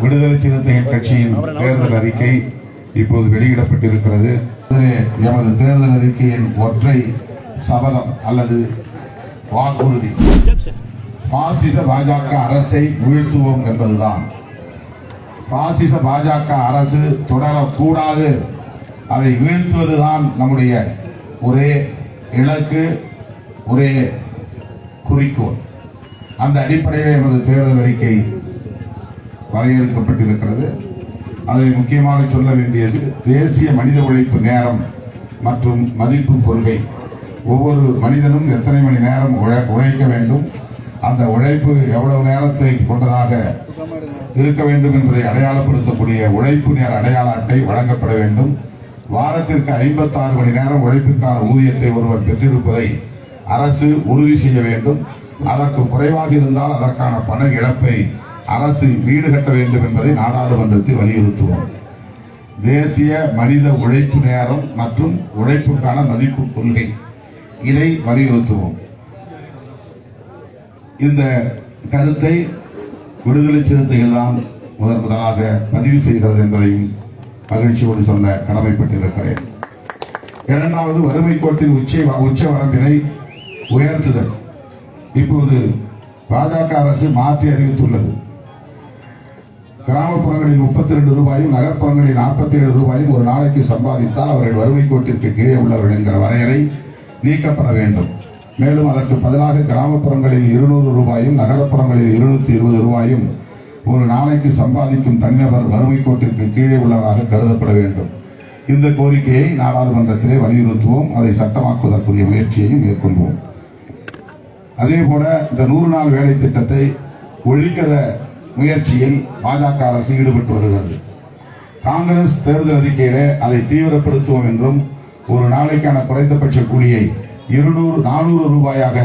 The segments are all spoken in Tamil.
விடுதலை சிறுத்தைகள் கட்சியின் தேர்தல் அறிக்கை இப்போது வெளியிடப்பட்டிருக்கிறது. எமது தேர்தல் அறிக்கையின் ஒற்றை சபதம் அல்லது வாக்குறுதி. பாசிச பாஜக அரசை வீழ்த்துவோம் என்பதுதான். பாசிச பாஜக அரசு தொடரக்கூடாது. அதை வீழ்த்துவதுதான் நம்முடைய ஒரே இலக்கு ஒரே குறிக்கோள். அந்த அடிப்படையில் எமது தேர்தல் அறிக்கை வரையறுக்கப்பட்டிருக்கிறது. அதை முக்கியமாக சொல்ல வேண்டியது தேசிய மனித உழைப்பு நேரம் மற்றும் மதிப்பு கொள்கை. ஒவ்வொரு மனிதனும் எத்தனை மணி நேரம் உழை- உழைக்க வேண்டும்? அந்த உழைப்பு எவ்வளவு நேரத்தை கொண்டதாக இருக்க வேண்டும் என்பதை அடையாளப்படுத்தக்கூடிய உழைப்பு நேர அடையாள அட்டை வழங்கப்பட வேண்டும். வாரத்திற்கு 56 மணி நேரம் உழைப்பிற்கான ஊதியத்தை ஒருவர் பெற்றிருப்பதை அரசு உறுதி செய்ய வேண்டும். அதற்கு குறைவாக இருந்தால் அதற்கான பண இழப்பை அரசு வீடு கட்ட வேண்டும் என்பதை நாடாளுமன்றத்தில் வலியுறுத்துவோம். தேசிய மனித உழைப்பு நேரம் மற்றும் உழைப்புக்கான மதிப்பு கொள்கை. இதை வலியுறுத்துவோம். இந்த கருத்தை விடுதலை சிறுத்தைகள் தான் முதன் முதலாக பதிவு செய்கிறது என்பதையும் மகிழ்ச்சியோடு சொல்ல கடமைப்பட்டிருக்கிறேன். இரண்டாவது வறுமை கோட்டின் உச்ச உச்ச வரம்பினை உயர்த்துதல். இப்போது பாஜக அரசு மாற்றி அறிவித்துள்ளது. கிராமப்புறங்களில் முப்பத்தி ரெண்டு ரூபாயும் நகர்ப்புறங்களில் நாற்பத்தி ஏழு ரூபாயும் ஒரு நாளைக்கு சம்பாதித்தால் அவர்கள் வறுமை கோட்டிற்கு கீழே உள்ளவர்கள் என்கிற வரையறை நீக்கப்பட வேண்டும். மேலும் அதற்கு பதிலாக கிராமப்புறங்களில் இருநூறு ரூபாயும் நகரப்புறங்களில் இருநூத்தி இருபது ரூபாயும் ஒரு நாளைக்கு சம்பாதிக்கும் தனிநபர் வறுமை கோட்டிற்கு கீழே உள்ளவராக கருதப்பட வேண்டும். இந்த கோரிக்கையை நாடாளுமன்றத்திலே வலியுறுத்துவோம். அதை சட்டமாக்குவதற்குரிய முயற்சியையும் மேற்கொள்வோம். அதே போல இந்த நூறு நாள் வேலை திட்டத்தை ஒழிக்கிற முயற்சியில் பாஜக அரசு ஈடுபட்டு வருகிறது. காங்கிரஸ் தேர்தல் அறிக்கையிலே அதை தீவிரப்படுத்துவோம் என்றும் ஒரு நாளைக்கான குறைந்தபட்ச கூலியை இருநூறு நானூறு ரூபாயாக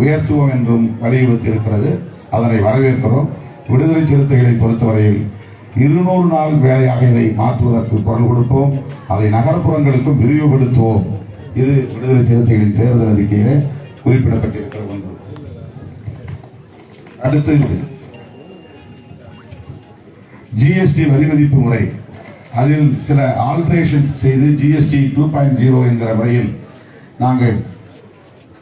உயர்த்துவோம் என்றும் வலியுறுத்தி இருக்கிறது அதனை வரவேற்கிறோம். விடுதலை சிறுத்தைகளை பொறுத்தவரையில் இருநூறு நாள் வேலையாக இதை மாற்றுவதற்கு குரல் கொடுப்போம். அதை நகர்ப்புறங்களுக்கும் விரிவுபடுத்துவோம். இது விடுதலை சிறுத்தைகளின் தேர்தல் அறிக்கையிலே குறிப்பிடப்பட்டிருக்கிற ஒன்று. அடுத்து ஜிஎஸ்டி வரி மதிப்பு முறை. அதில் சில ஆல்ட்ரேஷன்ஸ் செய்து ஜிஎஸ்டி டூ பாயிண்ட் ஜீரோ என்கிற முறையில் நாங்கள்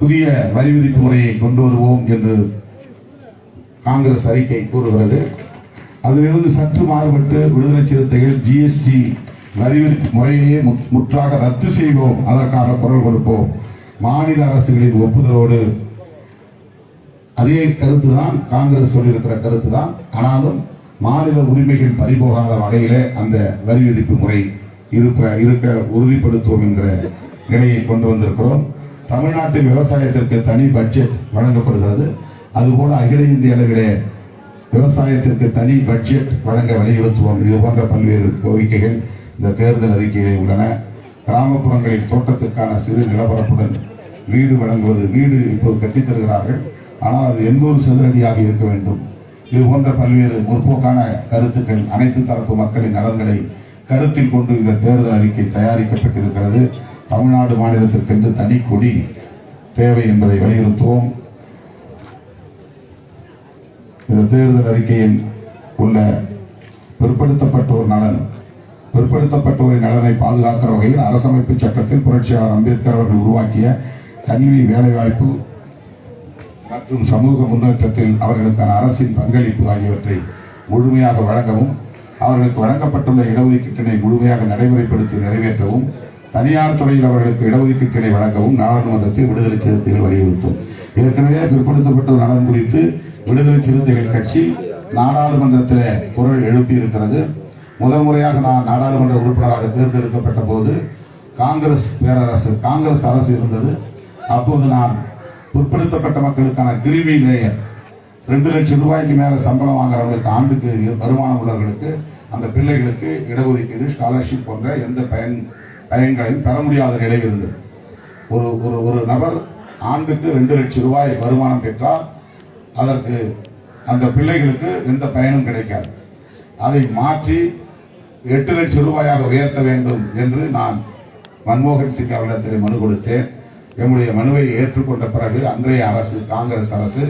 புதிய வரி விதிப்பு முறையை கொண்டு வருவோம் என்று காங்கிரஸ் அறிக்கை கூறுகிறது. அதிலிருந்து சற்று மாறுபட்டு விடுதலை சிறுத்தைகள் ஜிஎஸ்டி வரி முறையே முற்றாக ரத்து செய்வோம். அதற்காக குரல் கொடுப்போம். மாநில அரசுகளின் ஒப்புதலோடு அதே கருத்து தான் காங்கிரஸ் சொல்லியிருக்கிற கருத்து தான் ஆனாலும் மாநில உரிமைகள் பறிபோகாத வகையிலே அந்த வரி விதிப்பு முறை இருப்ப இருக்க உறுதிப்படுத்துவோம் என்கிற நிலையை கொண்டு வந்திருக்கிறோம். தமிழ்நாட்டின் விவசாயத்திற்கு தனி பட்ஜெட் வழங்கப்படுகிறது. அதுபோல அகில இந்திய அளவிலே விவசாயத்திற்கு தனி பட்ஜெட் வழங்க வலியுறுத்துவோம். இது போன்ற பல்வேறு கோரிக்கைகள் இந்த தேர்தல் அறிக்கையிலே உள்ளன. கிராமப்புறங்களில் தோட்டத்திற்கான சிறு நிலப்பரப்புடன் வீடு வழங்குவது வீடு இப்போது கட்டித் தருகிறார்கள் ஆனால் அது எண்ணூறு சதுரடியாக இருக்க வேண்டும். இது போன்ற பல்வேறு முற்போக்கான கருத்துக்கள் அனைத்து தரப்பு மக்களின் நலன்களை கருத்தில் கொண்டு இந்த தேர்தல் அறிக்கை தயாரிக்கப்பட்டிருக்கிறது. தமிழ்நாடு மாநிலத்திற்கென்று தனி கொடி தேவை என்பதை வலியுறுத்துவோம். இந்த தேர்தல் அறிக்கையில் உள்ள பிற்படுத்தப்பட்டோர் நலன் பிற்படுத்தப்பட்டோரின் நலனை பாதுகாக்கிற வகையில் அரசமைப்பு சட்டத்தில் புரட்சியாளர் அம்பேத்கர் அவர்கள் உருவாக்கிய கல்வி வேலைவாய்ப்பு மற்றும் சமூக முன்னேற்றத்தில் அவர்களுக்கான அரசின் பங்களிப்பு ஆகியவற்றை முழுமையாக வழங்கவும் அவர்களுக்கு வழங்கப்பட்டுள்ள இடஒதுக்கீட்டினை முழுமையாக நடைமுறைப்படுத்தி நிறைவேற்றவும் தனியார் துறையில் அவர்களுக்கு இடஒதுக்கீட்டினை வழங்கவும் நாடாளுமன்றத்தில் விடுதலை சிறுத்தைகள் வலியுறுத்தும். ஏற்கனவே பிற்படுத்தப்பட்ட நலன் குறித்து விடுதலை சிறுத்தைகள் கட்சி நாடாளுமன்றத்தில் குரல் எழுப்பியிருக்கிறது. முதல் முறையாக நான் நாடாளுமன்ற உறுப்பினராக தேர்ந்தெடுக்கப்பட்ட போது காங்கிரஸ் பேரரசு காங்கிரஸ் அரசு இருந்தது. அப்போது நான் பிற்படுத்தப்பட்ட மக்களுக்கான கிருமி லேயர் ரெண்டு லட்சம் ரூபாய்க்கு மேல சம்பளம் வாங்குறவங்களுக்கு ஆண்டுக்கு வருமானம் உள்ளவர்களுக்கு அந்த பிள்ளைகளுக்கு இடஒதுக்கீடு ஸ்காலர்ஷிப் போன்ற எந்த பயன் பயன்களையும் பெற முடியாத நிலை இருந்தது. ஒரு ஒரு ஒரு நபர் ஆண்டுக்கு ரெண்டு லட்சம் ரூபாய் வருமானம் பெற்றால் அதற்கு அந்த பிள்ளைகளுக்கு எந்த பயனும் கிடைக்காது. அதை மாற்றி எட்டு லட்சம் ரூபாயாக உயர்த்த வேண்டும் என்று நான் மன்மோகன் சிங் அவரிடத்தில் மனு கொடுத்தேன். எம்முடைய மனுவை ஏற்றுக்கொண்ட பிறகு அன்றைய அரசு காங்கிரஸ் அரசு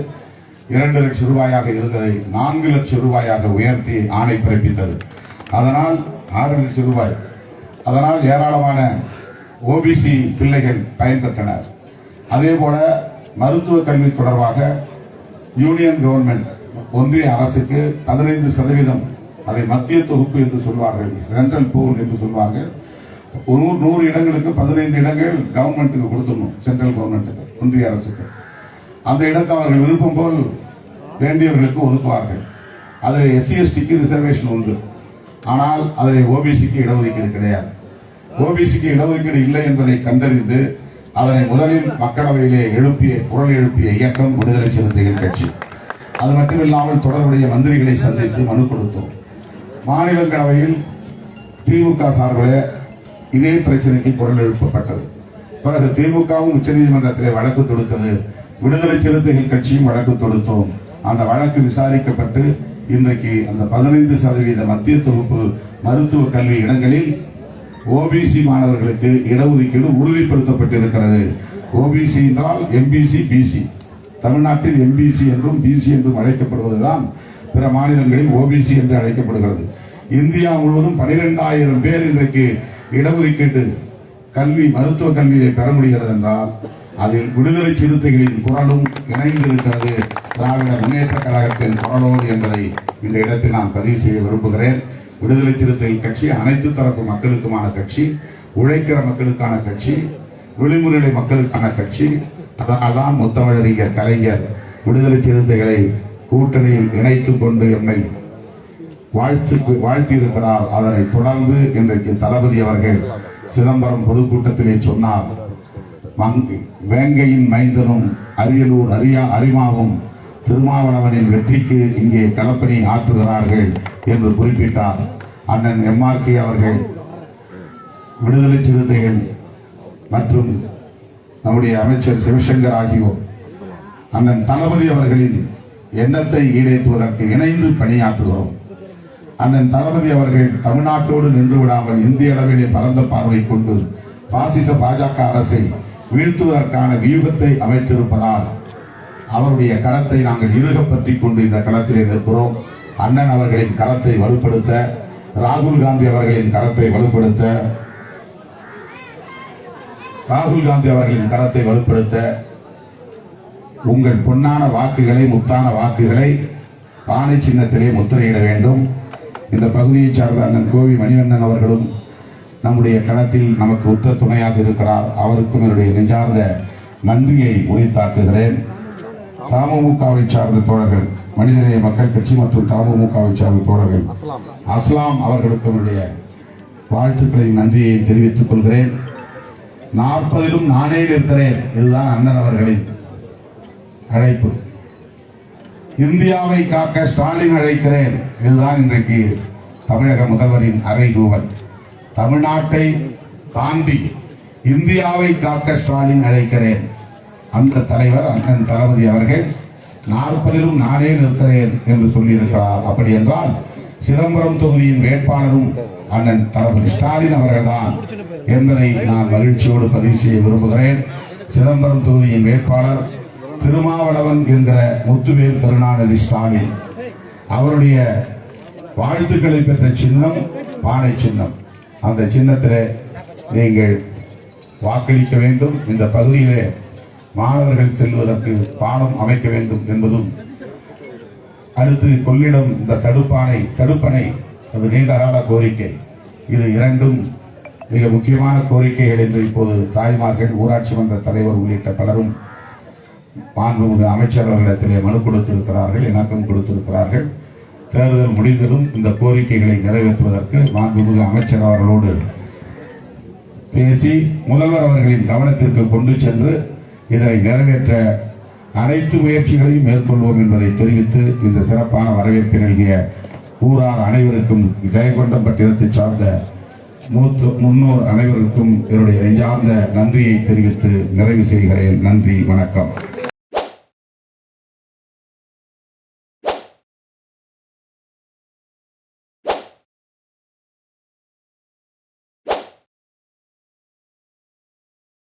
இரண்டு லட்சம் ரூபாயாக இருந்ததை நான்கு லட்சம் ரூபாயாக உயர்த்தி ஆணை பிறப்பித்தது. அதனால் ஆறு லட்சம் ரூபாய். அதனால் ஏராளமான ஓபிசி பிள்ளைகள் பயன்பெற்றனர். அதே போல மருத்துவ கல்வி தொடர்பாக யூனியன் கவர்மெண்ட் ஒன்றிய அரசுக்கு பதினைந்து சதவீதம் அதை மத்திய தொகுப்பு என்று சொல்வார்கள் சென்ட்ரல் பூல் என்று சொல்வார்கள். நூறு நூறு இடங்களுக்கு பதினைந்து இடங்கள் கவர்மெண்ட்டுக்கு கொடுத்துடணும் சென்ட்ரல் கவர்மெண்ட்டுக்கு ஒன்றிய அரசுக்கு. அந்த இடத்தை அவர்கள் விருப்பம் போல் வேண்டியவர்களுக்கு ஒதுக்குவார்கள். அதில் எஸ்சிஎஸ்டிக்கு ரிசர்வேஷன் உண்டு. ஆனால் அதில் ஓபிசிக்கு இடஒதுக்கீடு கிடையாது. ஓபிசிக்கு இடஒதுக்கீடு இல்லை என்பதை கண்டறிந்து அதனை முதலில் மக்களவையிலே எழுப்பிய குரல் எழுப்பிய இயக்கம் விடுதலை சிறுத்தைகள் கட்சி. அது மட்டுமில்லாமல் தொடர்புடைய மந்திரிகளை சந்தித்து மனு கொடுத்தோம். மாநிலங்களவையில் திமுக சார்பில் இதே பிரச்சனைக்கு குரல் எழுப்பப்பட்டது பிறகு திமுகவும் உச்சநீதிமன்றத்திலே வழக்கு தொடுத்தது. விடுதலை சிறுத்தைகள் கட்சியும் வழக்கு தொடுத்தோம். அந்த வழக்கு விசாரிக்கப்பட்டு இன்றைக்கு அந்த பதினைந்து சதவீத மத்திய தொகுப்பு மருத்துவ கல்வி இடங்களில் ஓபிசி மாணவர்களுக்கு இடஒதுக்கீடு உறுதிப்படுத்தப்பட்டிருக்கிறது. ஓபிசி என்றால் எம்பிசி பிசி தமிழ்நாட்டில் எம்பிசி என்றும் பிசி என்றும் அழைக்கப்படுவதுதான் பிற மாநிலங்களில் ஓபிசி என்று அழைக்கப்படுகிறது. இந்தியா முழுவதும் பனிரெண்டாயிரம் பேர் இன்றைக்கு இடஒதுக்கீட்டு கல்வி மருத்துவ கல்வியை பெற முடிகிறது என்றால் அதில் விடுதலை சிறுத்தைகளின் குரலும் இணைந்திருக்கிறது. திராவிட முன்னேற்ற கழகத்தின் குரலோடு என்பதை இந்த இடத்தில் நான் பதிவு செய்ய விரும்புகிறேன். விடுதலை சிறுத்தைகள் கட்சி அனைத்து தரப்பு மக்களுக்குமான கட்சி உழைக்கிற மக்களுக்கான கட்சி விளிமுறை மக்களுக்கான கட்சி. அதனால்தான் முத்தமிழறிஞர் கலைஞர் விடுதலை சிறுத்தைகளை கூட்டணியில் இணைத்துக் கொண்டு எம்மை வாழ்த்து வாழ்த்தியிருக்கிறார். அதனை தொடர்ந்து இன்றைக்கு தளபதி அவர்கள் சிதம்பரம் பொதுக்கூட்டத்திலே சொன்னார். வேங்கையின் மைந்தனும் அரியலூர் அரியா அரிமாவும் திருமாவளவனின் வெற்றிக்கு இங்கே களப்பணி ஆற்றுகிறார்கள் என்று குறிப்பிட்டார். அண்ணன் எம்ஆர்கே அவர்கள் விடுதலை சிறுத்தைகள் மற்றும் நம்முடைய அமைச்சர் சிவசங்கர் ஆகியோர் அண்ணன் தளபதி அவர்களின் எண்ணத்தை ஈடேற்றுவதற்கு இணைந்து பணியாற்றுகிறோம். அண்ணன் தளபதி அவர்கள் தமிழ்நாட்டோடு நின்று விடாமல் இந்திய அளவிலே பரந்த பார்வை கொண்டு பாசிச பாஜக அரசை வீழ்த்துவதற்கான வியூகத்தை அமைத்திருப்பதால் அவருடைய களத்தை நாங்கள் இருக பற்றி கொண்டு இந்த களத்திலே நிற்கிறோம். அண்ணன் அவர்களின் கரத்தை வலுப்படுத்த ராகுல் காந்தி அவர்களின் கரத்தை வலுப்படுத்த ராகுல் காந்தி அவர்களின் கரத்தை வலுப்படுத்த உங்கள் பொன்னான வாக்குகளை முத்தான வாக்குகளை பானை சின்னத்திலே முத்திரையிட வேண்டும். இந்த பகுதியைச் சார்ந்த அண்ணன் கோவி மணிவண்ணன் அவர்களும் நம்முடைய களத்தில் நமக்கு உற்ற துணையாக இருக்கிறார். அவருக்கும் என்னுடைய நெஞ்சார்ந்த நன்றியை உரித்தாக்குகிறேன். தமுகவை சார்ந்த தோழர்கள் மனிதநேய மக்கள் கட்சி மற்றும் தமுகவை சார்ந்த தோழர்கள் அஸ்லாம் அவர்களுக்கு என்னுடைய வாழ்த்துக்களின் நன்றியை தெரிவித்துக் கொள்கிறேன். நாற்பதிலும் நானே இருக்கிறேன். இதுதான் அண்ணன் அவர்களின் அழைப்பு. இந்தியாவை காக்க ஸ்டாலின் அழைக்கிறேன் இதுதான் இன்றைக்கு தமிழக முதல்வரின் அறைகூவல். தமிழ்நாட்டை தாண்டி இந்தியாவை காக்க ஸ்டாலின் அழைக்கிறேன். அந்த தலைவர் அண்ணன் தளபதி அவர்கள் நாற்பதிலும் நானே நிற்கிறேன் என்று சொல்லியிருக்கிறார். அப்படி என்றால் சிதம்பரம் தொகுதியின் வேட்பாளரும் அண்ணன் தளபதி ஸ்டாலின் அவர்கள்தான் என்பதை நான் மகிழ்ச்சியோடு பதிவு செய்ய விரும்புகிறேன். சிதம்பரம் தொகுதியின் வேட்பாளர் திருமாவளவன் என்கிற முத்துவேல் கருணாநிதி ஸ்டாலின் அவருடைய வாழ்த்துக்களை பெற்ற சின்னம் பானை சின்னம். அந்த சின்னத்தில் நீங்கள் வாக்களிக்க வேண்டும். இந்த பகுதியிலே மாணவர்கள் செல்வதற்கு பாலம் அமைக்க வேண்டும் என்பதும் அடுத்து கொள்ளிடம் இந்த தடுப்பானை தடுப்பணை அது நீண்டகால கோரிக்கை. இது இரண்டும் மிக முக்கியமான கோரிக்கைகள் என்று இப்போது தாய்மார்கள் ஊராட்சி மன்ற தலைவர் உள்ளிட்ட பலரும் மாண்புமிகு அமைச்சர் அவர்களிடத்திலே மனு கொடுத்திருக்கிறார்கள் எனக்கும் கொடுத்திருக்கிறார்கள். தேர்தல் முடிந்ததும் இந்த கோரிக்கைகளை நிறைவேற்றுவதற்கு மாண்புமிகு அமைச்சர் அவர்களோடு பேசி முதல்வர் அவர்களின் கவனத்திற்கு கொண்டு சென்று இதனை நிறைவேற்ற அனைத்து முயற்சிகளையும் மேற்கொள்வோம் என்பதை தெரிவித்து இந்த சிறப்பான வரவேற்பு நல்கிய ஊரார் அனைவருக்கும் ஜெயங்கொண்டம் பட்டினத்தை சார்ந்த மூத்த முன்னோர் அனைவருக்கும் என்னுடைய நெஞ்சார்ந்த நன்றியை தெரிவித்து நிறைவு செய்கிறேன். நன்றி வணக்கம்.